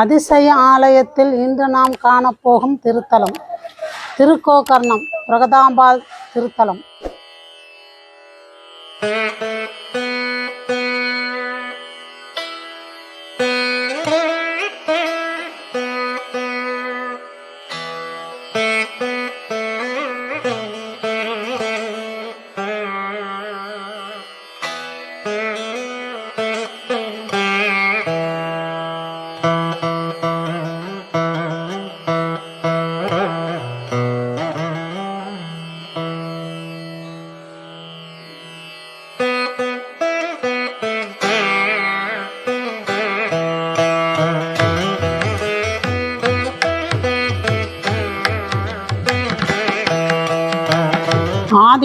அதிசய ஆலயத்தில் இன்று நாம் காணப்போகும் திருத்தலம் திருக்கோகர்ணம் பிரகதாம்பாள் திருத்தலம்.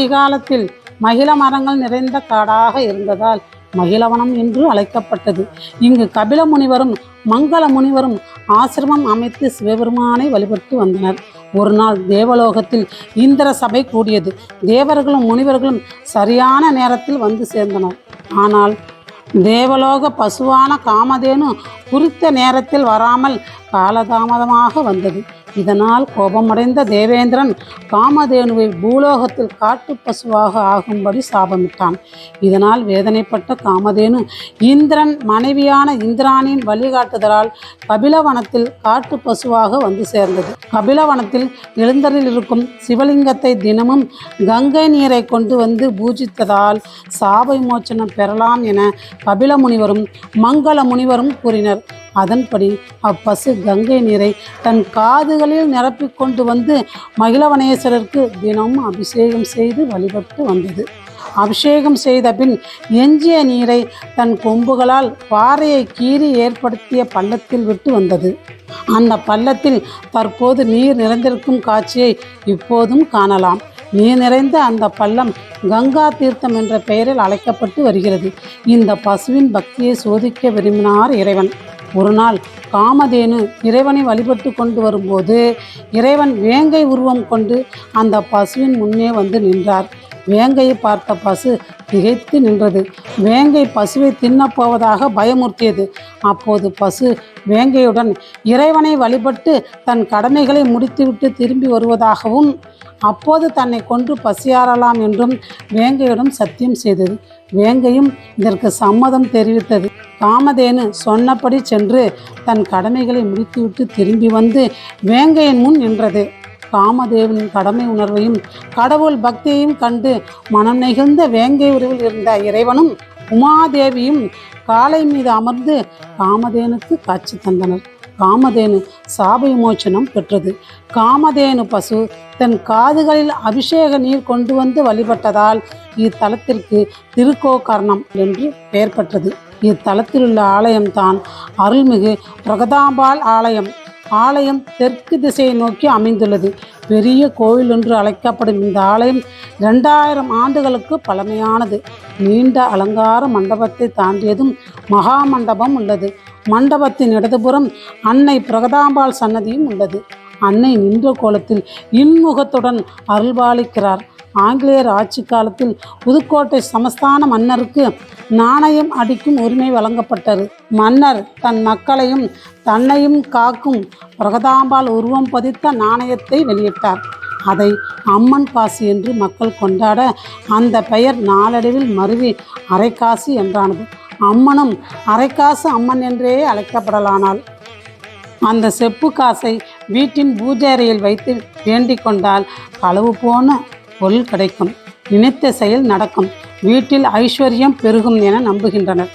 ஆதிகாலத்தில் மகிழ மரங்கள் நிறைந்த காடாக இருந்ததால் மகிழவனம் என்று அழைக்கப்பட்டது. இங்கு கபில முனிவரும் மங்கள முனிவரும் ஆசிரமம் அமைத்து சிவபெருமானை வழிபட்டு வந்தனர். ஒரு நாள் தேவலோகத்தில் இந்திர சபை கூடியது. தேவர்களும் முனிவர்களும் சரியான நேரத்தில் வந்து சேர்ந்தனர். ஆனால் தேவலோக பசுவான காமதேனு குறித்த நேரத்தில் வராமல் காலதாமதமாக வந்தது. இதனால் கோபமடைந்த தேவேந்திரன் காமதேனுவை பூலோகத்தில் காட்டு பசுவாக ஆகும்படி சாபமிட்டான். இதனால் வேதனைப்பட்ட காமதேனு இந்திரன் மனைவியான இந்திராணியின் வழிகாட்டுதலால் கபிலவனத்தில் காட்டு பசுவாக வந்து சேர்ந்தது. கபிலவனத்தில் எழுந்தரில் இருக்கும் சிவலிங்கத்தை தினமும் கங்கை நீரை கொண்டு வந்து பூஜித்ததால் சாப விமோச்சனம் பெறலாம் என கபில முனிவரும் மங்கள முனிவரும் கூறினர். அதன்படி அப்பசு கங்கை நீரை தன் காதுகளில் நிரப்பிக் கொண்டு வந்து மகிழவனேஸ்வரருக்கு தினமும் அபிஷேகம் செய்து வழிபட்டு வந்தது. அபிஷேகம் செய்த பின் எஞ்சிய நீரை தன் கொம்புகளால் பாறையை கீறி ஏற்படுத்திய பள்ளத்தில் விட்டு வந்தது. அந்த பள்ளத்தில் தற்போது நீர் நிறைந்திருக்கும் காட்சியை இப்போதும் காணலாம். நீர் நிறைந்த அந்த பள்ளம் கங்கா தீர்த்தம் என்ற பெயரில் அழைக்கப்பட்டு வருகிறது. இந்த பசுவின் பக்தியை சோதிக்க விரும்பினார் இறைவன். ஒரு நாள் காமதேனு இறைவனை வழிபட்டு கொண்டு வரும்போது இறைவன் வேங்கை உருவம் கொண்டு அந்த பசுவின் முன்னே வந்து நின்றார். வேங்கையை பார்த்த பசு திகைத்து நின்றது. வேங்கை பசுவை தின்னப் போவதாக பயமுறுத்தியது. அப்போது பசு வேங்கையுடன் இறைவனை வழிபட்டு தன் கடமைகளை முடித்துவிட்டு திரும்பி வருவதாகவும் அப்போது தன்னை கொன்று பசியாறலாம் என்றும் வேங்கையிடம் சத்தியம் செய்தது. வேங்கையும் இதற்கு சம்மதம் தெரிவித்தது. காமதேனு சொன்னபடி சென்று தன் கடமைகளை முடித்துவிட்டு திரும்பி வந்து வேங்கையின் முன் நின்றது. காமதேவனின் கடமை உணர்வையும் கடவுள் பக்தியையும் கண்டு மனம் நெகிழ்ந்த வேங்கை உருவில் இருந்த இறைவனும் உமாதேவியும் காலை மீது அமர்ந்து காமதேனுக்கு காட்சி தந்தனர். காமதேனு சாப விமோச்சனம் பெற்றது. காமதேனு பசு தன் காதுகளில் அபிஷேக நீர் கொண்டு வந்து வழிபட்டதால் இத்தலத்திற்கு திருக்கோகர்ணம் என்று பெயர் பெற்றது. இத்தலத்திலுள்ள ஆலயம்தான் அருள்மிகு பிரகதாம்பாள் ஆலயம். ஆலயம் தெற்கு திசையை நோக்கி அமைந்துள்ளது. பெரிய கோவில் என்று அழைக்கப்படும் இந்த ஆலயம் ரெண்டாயிரம் ஆண்டுகளுக்கு பழமையானது. நீண்ட அலங்கார மண்டபத்தை தாண்டியதும் மகா மண்டபம் உள்ளது. மண்டபத்தின் இடதுபுறம் அன்னை பிரகதாம்பாள் சன்னதியும் உள்ளது. அன்னை நின்ற கோலத்தில் இன்முகத்துடன் அருள்பாலிக்கிறார். ஆங்கிலேயர் ஆட்சி காலத்தில் புதுக்கோட்டை சமஸ்தான மன்னருக்கு நாணயம் அடிக்கும் உரிமை வழங்கப்பட்டது. மன்னர் தன் மக்களையும் தன்னையும் காக்கும் பிரகதாம்பால் உருவம் பதித்த நாணயத்தை வெளியிட்டார். அதை அம்மன் காசி என்று மக்கள் கொண்டாட அந்த பெயர் நாளடைவில் மருவி அரைக்காசி என்றானது. அம்மனும் அரைக்காசு அம்மன் என்றே அழைக்கப்படலானாள். அந்த செப்பு காசை வீட்டின் பூஜை அறையில் வைத்து வேண்டிக் கொண்டால் களவு போன பொருள் கிடைக்கும். நினைத்த செயல் நடக்கும். வீட்டில் ஐஸ்வர்யம் பெருகும் என நம்புகின்றனர்.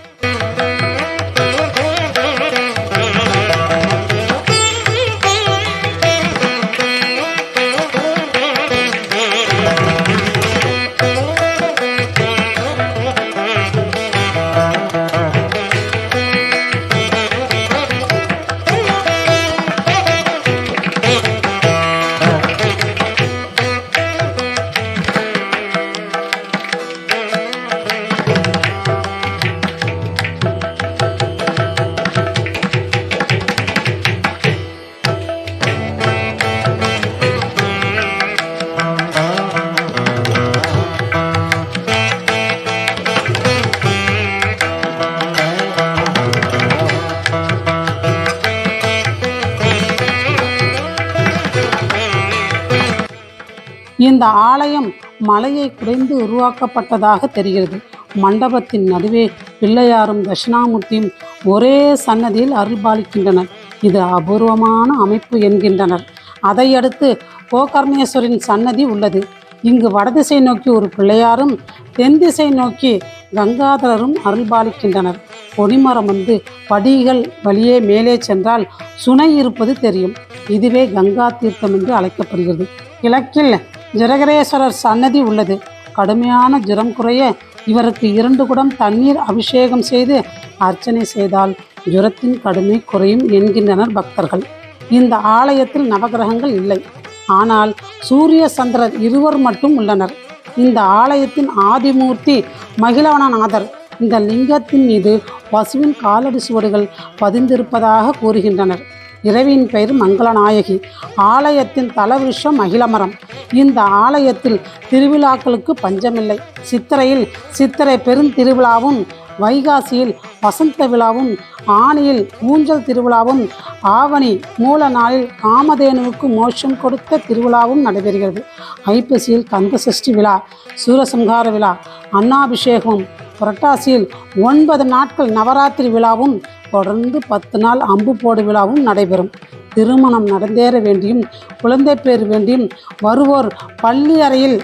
இந்த ஆலயம் மலையை குறைந்து உருவாக்கப்பட்டதாக தெரிகிறது. மண்டபத்தின் நடுவே பிள்ளையாரும் தட்சிணாமூர்த்தியும் ஒரே சன்னதியில் அருள்பாலிக்கின்றனர். இது அபூர்வமான அமைப்பு என்கின்றனர். அதையடுத்து கோகர்ணேஸ்வரின் சன்னதி உள்ளது. இங்கு வடதிசை நோக்கி ஒரு பிள்ளையாரும் தென் திசை நோக்கி கங்காதரரும் அருள்பாலிக்கின்றனர். கொடிமரம் வந்து படிகள் வழியே மேலே சென்றால் சுனை இருப்பது தெரியும். இதுவே கங்கா தீர்த்தம் என்று அழைக்கப்படுகிறது. கிழக்கில் ஜரகரேஸ்வரர் சன்னதி உள்ளது. கடுமையான ஜுரம் குறைய இவருக்கு இரண்டு குடம் தண்ணீர் அபிஷேகம் செய்து அர்ச்சனை செய்தால் ஜுரத்தின் கடுமை குறையும் என்கின்றனர் பக்தர்கள். இந்த ஆலயத்தில் நவகிரகங்கள் இல்லை. ஆனால் சூரிய சந்திரர் இருவர் மட்டும் உள்ளனர். இந்த ஆலயத்தின் ஆதிமூர்த்தி மகிழவனநாதர் இந்த லிங்கத்தின் மீது பசுவின் காலடி சுவடுகள் பதிந்திருப்பதாக கூறுகின்றனர். இரவியின் பெயர் மங்களநாயகி. ஆலயத்தின் தலவிருஷம் மகிழமரம் இந்த ஆலயத்தில் திருவிழாக்களுக்கு பஞ்சமில்லை. சித்திரையில் சித்திரை பெருந்திருவிழாவும் வைகாசியில் வசந்த விழாவும் ஆணியில் ஊஞ்சல் திருவிழாவும் ஆவணி மூல நாளில் காமதேனுவுக்கு மோட்சம் கொடுத்த திருவிழாவும் நடைபெறுகிறது. ஐப்பசியில் கந்தசஷ்டி விழா சூரசம்ஹார விழா அன்னாபிஷேகமும் புரட்டாசியில் ஒன்பது நாட்கள் நவராத்திரி விழாவும் தொடர்ந்து பத்து நாள் அம்பு போடு விழாவும் நடைபெறும். திருமணம் நடந்தேற வேண்டியும் குழந்தை பேர் வேண்டியும் வருவோர் பள்ளி அறையில்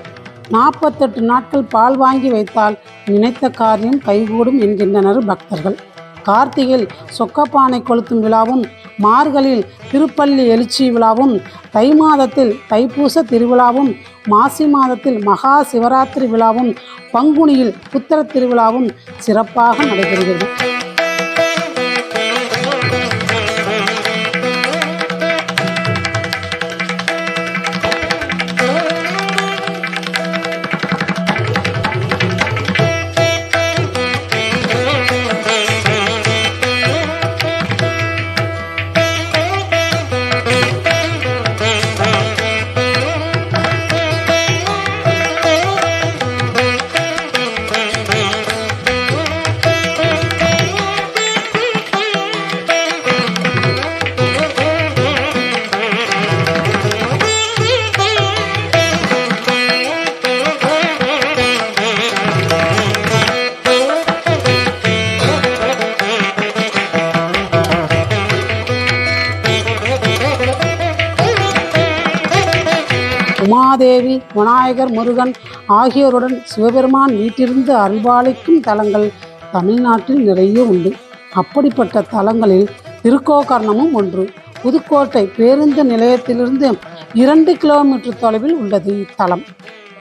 நாற்பத்தெட்டு நாட்கள் பால் வாங்கி வைத்தால் நினைத்த காரியம் கைகூடும் என்கின்றனர் பக்தர்கள். கார்த்திகையில் சொக்கப்பானை கொளுத்தும் விழாவும் மார்கழியில் திருப்பள்ளி எழுச்சி விழாவும் தை மாதத்தில் தைப்பூச திருவிழாவும் மாசி மாதத்தில் மகா சிவராத்திரி விழாவும் பங்குனியில் புத்திர திருவிழாவும் சிறப்பாக நடைபெறுகிறது. உமாதேவி விநாயகர் முருகன் ஆகியோருடன் சிவபெருமான் வீட்டிலிருந்து அருள்பாலிக்கும் தலங்கள் தமிழ்நாட்டில் நிறைய உண்டு. அப்படிப்பட்ட தலங்களில் திருக்கோகர்ணமும் ஒன்று. புதுக்கோட்டை பேருந்து நிலையத்திலிருந்து இரண்டு கிலோமீட்டர் தொலைவில் உள்ளது இத்தலம்.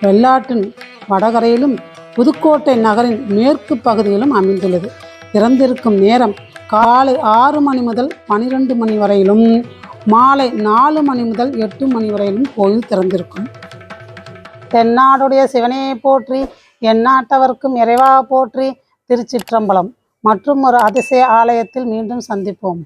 வெள்ளாற்றின் வடகரையிலும் புதுக்கோட்டை நகரின் மேற்கு பகுதியிலும் அமைந்துள்ளது. திறந்திருக்கும் நேரம் காலை ஆறு மணி முதல் பனிரெண்டு மணி வரையிலும் மாலை நாலு மணி முதல் எட்டு மணி வரையிலும் கோயில் திறந்திருக்கும். தென்னாடுடைய சிவனையை போற்றி எந்நாட்டவர்க்கும் இறைவா போற்றி திருச்சிற்றம்பலம். மற்றும் ஒரு அதிசய ஆலயத்தில் மீண்டும் சந்திப்போம்.